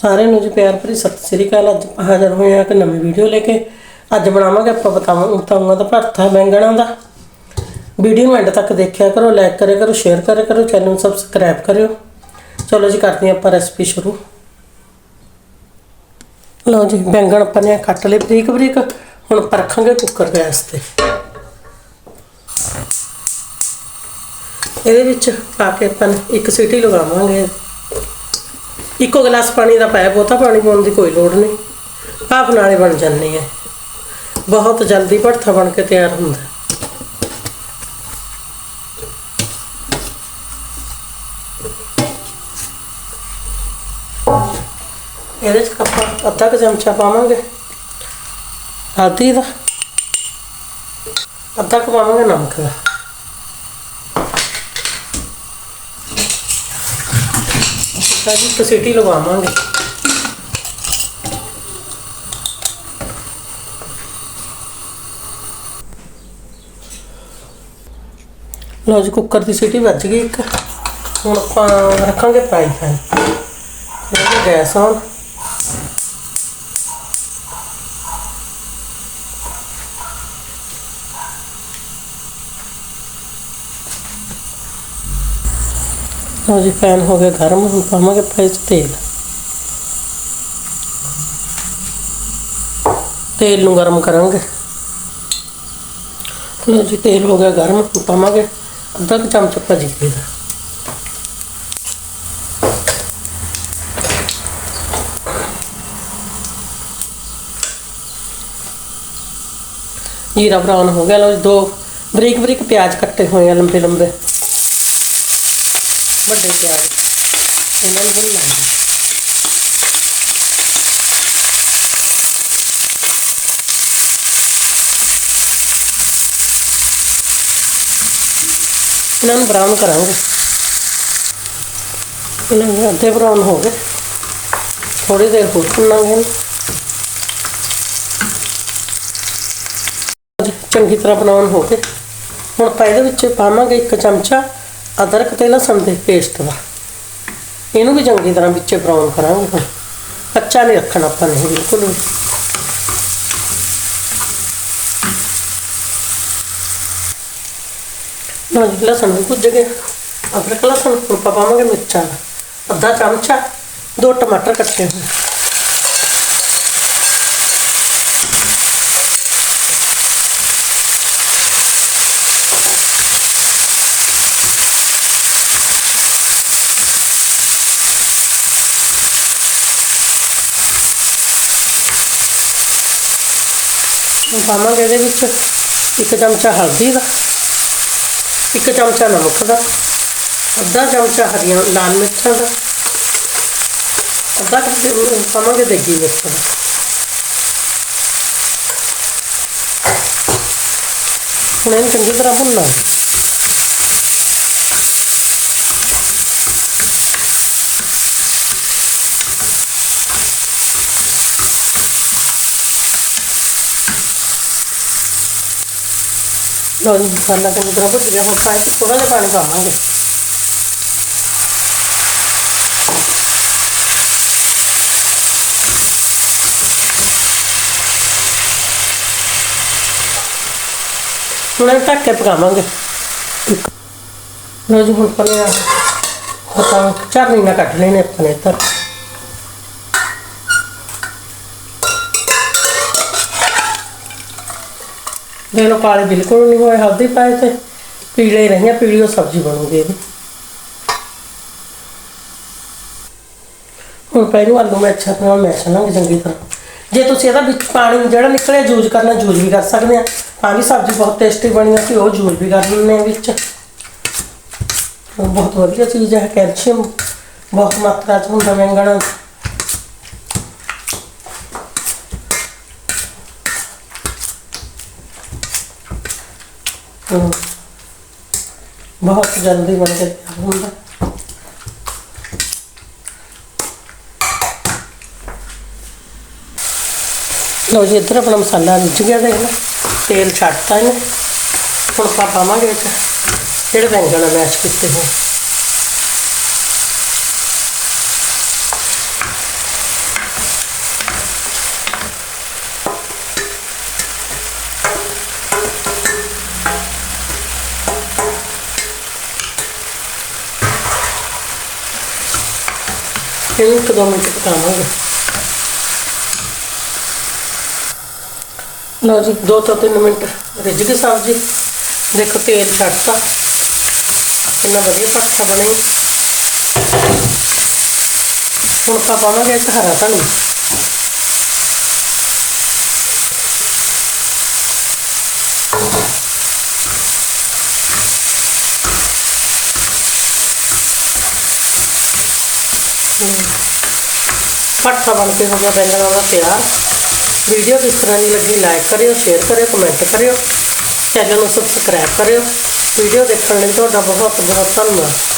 ਸਾਰਿਆਂ ਨੂੰ ਜੀ ਪਿਆਰ ਭਰੀ ਸਤਿ ਸ੍ਰੀ ਅਕਾਲ। ਅੱਜ ਆਪਾਂ ਹਾਜ਼ਰ ਹੋਏ ਹਾਂ ਇੱਕ ਨਵੀਂ ਵੀਡੀਓ ਲੈ ਕੇ। ਅੱਜ ਬਣਾਵਾਂਗੇ ਆਪਾਂ ਬਤਾਵਾਂ ਬਤਾਵਾਂ ਦਾ ਭਰਥਾ ਬੈਂਗਣਾ ਦਾ। ਵੀਡੀਓ ਨੂੰ ਐਂਡ ਤੱਕ ਦੇਖਿਆ ਕਰੋ ਲਾਈਕ ਕਰਿਆ ਕਰੋ ਸ਼ੇਅਰ ਕਰਿਆ ਕਰੋ ਚੈਨਲ ਨੂੰ ਸਬਸਕ੍ਰਾਈਬ ਕਰਿਓ। ਚਲੋ ਜੀ, ਕਰਦੇ ਹਾਂ ਆਪਾਂ ਰੈਸਪੀ ਸ਼ੁਰੂ। ਲਓ ਜੀ, ਬੈਂਗਣ ਆਪਾਂ ਨੇ ਕੱਟ ਲਏ ਬਰੀਕ ਬਰੀਕ। ਹੁਣ ਪਰਖਾਂਗੇ ਕੁੱਕਰ ਗੈਸ ਤੇ। ਇਹਦੇ ਵਿੱਚ ਪਾ ਕੇ ਆਪਾਂ ਇੱਕ ਸੀਟੀ ਲਗਾਵਾਂਗੇ। ਇੱਕੋ ਗਲਾਸ ਪਾਣੀ ਦਾ ਪਾਇਆ, ਬਹੁਤਾ ਪਾਣੀ ਪਾਉਣ ਦੀ ਕੋਈ ਲੋੜ ਨਹੀਂ। ਭਾਫ ਨਾਲੇ ਬਣ ਜਾਂਦੇ ਹੈ ਬਹੁਤ ਜਲਦੀ ਭੜਥਾ ਬਣ ਕੇ ਤਿਆਰ ਹੁੰਦਾ। ਇਹਦੇ ਚ ਆਪਾਂ ਅੱਧਾ ਕੁ ਚਮਚਾ ਪਾਵਾਂਗੇ। ਹਲਦੀ ਦਾ। ਅੱਧਾ ਕੁ ਪਾਵਾਂਗੇ ਨਮਕ ਦਾ। ਸਾਜੀ ਇੱਕ ਸੀਟੀ ਲਗਾਵਾਂਗੇ ਲਓ ਜੀ, ਕੁੱਕਰ ਦੀ ਸੀਟੀ ਵੱਜ ਗਈ ਇੱਕ। ਹੁਣ ਆਪਾਂ ਰੱਖਾਂਗੇ ਫਰਾਈ ਪੈਨ ਗੈਸ ਔਨ ਲਓ ਜੀ ਪੈਨ ਹੋ ਗਿਆ ਗਰਮ, ਹੁਣ ਪਾਵਾਂਗੇ ਆਪਾਂ 'ਚ ਤੇਲ। ਤੇਲ ਨੂੰ ਗਰਮ ਕਰਾਂਗੇ। ਲਓ ਜੀ, ਤੇਲ ਹੋ ਗਿਆ ਗਰਮ ਪਾਵਾਂਗੇ ਅੱਧਾ ਕੁ ਚਮਚ ਆਪਾਂ ਜੀਰੇ ਦਾ ਜੀਰਾ ਬਰਾਊਨ ਹੋ ਗਿਆ। ਲਓ ਜੀ, ਦੋ ਬਰੀਕ ਬਰੀਕ ਪਿਆਜ਼ ਕੱਟੇ ਹੋਏ ਆ ਲੰਬੇ ਲੰਬੇ ਵੱਡੇ ਪਿਆਜ਼ ਇਹਨਾਂ ਨੂੰ ਭੁੰਨਣਾ ਇਹਨਾਂ ਨੂੰ ਬਰਾਊਨ ਕਰਾਂਗੇ। ਇਹਨਾਂ ਨੂੰ ਅੱਧੇ ਬਰਾਊਨ ਹੋ ਗਏ। ਥੋੜੀ ਦੇਰ ਹੋਰ ਭੁੰਨਾਂਗੇ ਇਹਨੂੰ। ਚੰਗੀ ਤਰ੍ਹਾਂ ਬਰਾਊਨ ਹੋ ਗਏ। ਹੁਣ ਆਪਾਂ ਇਹਦੇ ਵਿੱਚ ਪਾਵਾਂਗੇ ਇੱਕ ਚਮਚਾ ਅਦਰਕ ਤੇ ਲਸਣ ਦੇ ਪੇਸਟ ਦਾ। ਇਹਨੂੰ ਵੀ ਚੰਗੀ ਤਰ੍ਹਾਂ ਵਿੱਚ ਬਰਾਊਨ ਕਰਾਂਗੇ। ਕੱਚਾ ਨਹੀਂ ਰੱਖਣਾ ਆਪਾਂ ਨੇ, ਬਿਲਕੁਲ ਵੀ। ਲਓ ਲਸਣ ਵੀ ਭੁੱਜ ਗਿਆ ਅਦਰਕ, ਲਸਣ, ਹੁਣ ਆਪਾਂ ਪਾਵਾਂਗੇ ਮਿਰਚਾਂ ਦਾ। ਅੱਧਾ ਚਮਚਾ, ਦੋ ਟਮਾਟਰ ਕੱਟੇ ਹੋਏ। ਹੁਣ ਪਾਵਾਂਗੇ ਇਹਦੇ ਵਿੱਚ। ਇੱਕ ਚਮਚਾ ਹਲਦੀ ਦਾ, ਇੱਕ ਚਮਚਾ ਨਮਕ ਦਾ, ਅੱਧਾ ਚਮਚਾ ਹਰੀਆਂ, ਲਾਲ ਮਿਰਚਾਂ ਦਾ, ਅੱਧਾ ਪਾਵਾਂਗੇ ਦੇਗੀ ਮਿਰਚ ਦਾ। ਹੁਣ ਇਹਨੂੰ ਚੰਗੀ ਤਰ੍ਹਾਂ ਭੁੰਨਣਾ ਹੈ ਲਓ ਜੀ ਮਸਾਲਾ ਚੰਗੀ ਤਰ੍ਹਾਂ ਭੁੱਜ ਗਿਆ ਹੁਣ ਪਾਣੀ ਥੋੜਾ ਜਿਹਾ ਪਾਣੀ ਪਾਵਾਂਗੇ ਹੁਣ ਇਹ ਢੱਕ ਕੇ ਪਕਾਵਾਂਗੇ ਲਓ ਜੀ ਹੁਣ ਪਲੇ ਪਤਾ ਚਰਨੀ ਨਾ ਕੱਢ ਲੈਣੇ ਆਪਣੇ ਇੱਧਰ ਦੇ ਲੋ ਕਾਲੇ ਬਿਲਕੁਲ ਨਹੀਂ ਹੋਏ, ਹਲਦੀ ਪਾਏ ਤੇ ਪੀਲੇ ਹੀ ਰਹੀਆਂ, ਪੀਲੀ ਉਹ ਸਬਜ਼ੀ ਬਣੂਗੀ ਇਹਦੀ। ਹੁਣ ਪਹਿਲਾਂ ਆਲੂ ਮੈਂ ਅੱਛਾ ਤਰ੍ਹਾਂ ਮੈਸ਼ ਲਾਂਗੇ ਚੰਗੀ ਤਰ੍ਹਾਂ। ਜੇ ਤੁਸੀਂ ਇਹਦਾ ਵਿੱਚ ਪਾਣੀ ਜਿਹੜਾ ਨਿਕਲਿਆ ਯੂਜ਼ ਕਰਨਾ, ਯੂਜ਼ ਵੀ ਕਰ ਸਕਦੇ ਆ। ਤਾਂ ਵੀ ਸਬਜ਼ੀ ਬਹੁਤ ਟੇਸਟੀ ਬਣੀ ਆ ਸੀ ਉਹ ਯੂਜ਼ ਵੀ ਕਰ ਲੈਂਦੇ ਆ ਵਿੱਚ। ਬਹੁਤ ਵਧੀਆ ਚੀਜ਼ ਹੈ, ਕੈਲਸ਼ੀਅਮ, ਬਹੁਤ ਮਾਤਰਾ ਚ ਹੁੰਦਾ ਬੈਂਗਣਾ ਹਮ। ਬਹੁਤ ਜਲਦੀ ਬਣ ਕੇ ਤਿਆਰ ਹੁੰਦਾ ਲਓ ਜੀ, ਇੱਧਰ ਆਪਣਾ ਮਸਾਲਾ ਰਿੱਝ ਗਿਆ ਦੇਖ ਲਓ। ਤੇਲ ਛੱਡਤਾ ਇਹਨੇ। ਹੁਣ ਆਪਾਂ ਪਾਵਾਂਗੇ ਵਿੱਚ। ਜਿਹੜੇ ਬੈਂਗਣ ਆ, ਮੈਸ਼ ਕੀਤੇ ਹੋਏ। ਇਹਨੂੰ ਇੱਕ ਦੋ ਮਿੰਟ ਪਕਾਵਾਂਗੇ। ਲਓ ਜੀ, ਦੋ ਤੋਂ ਤਿੰਨ ਮਿੰਟ ਰਿੱਝ ਗਈ ਸਬਜ਼ੀ। ਦੇਖੋ ਤੇਲ ਛੱਡਤਾ। ਕਿੰਨਾ ਵਧੀਆ ਪੱਠਾ ਬਣੀ। ਹੁਣ ਆਪਾਂ ਪਾਵਾਂਗੇ ਇੱਕ ਹਰਾ ਧਨੀਆ। ਪੱਠਾ ਬਣ ਕੇ ਹੋ ਗਿਆ ਬੈਂਗਣਾ ਦਾ ਤਿਆਰ। ਵੀਡੀਓ ਕਿਸ ਤਰ੍ਹਾਂ ਦੀ ਲੱਗੀ ਲਾਈਕ ਕਰਿਓ ਸ਼ੇਅਰ ਕਰਿਓ ਕਮੈਂਟ ਕਰਿਓ। ਚੈਨਲ ਨੂੰ ਸਬਸਕ੍ਰਾਈਬ ਕਰਿਓ। ਵੀਡੀਓ ਦੇਖਣ ਲਈ ਤੁਹਾਡਾ ਬਹੁਤ ਬਹੁਤ ਧੰਨਵਾਦ।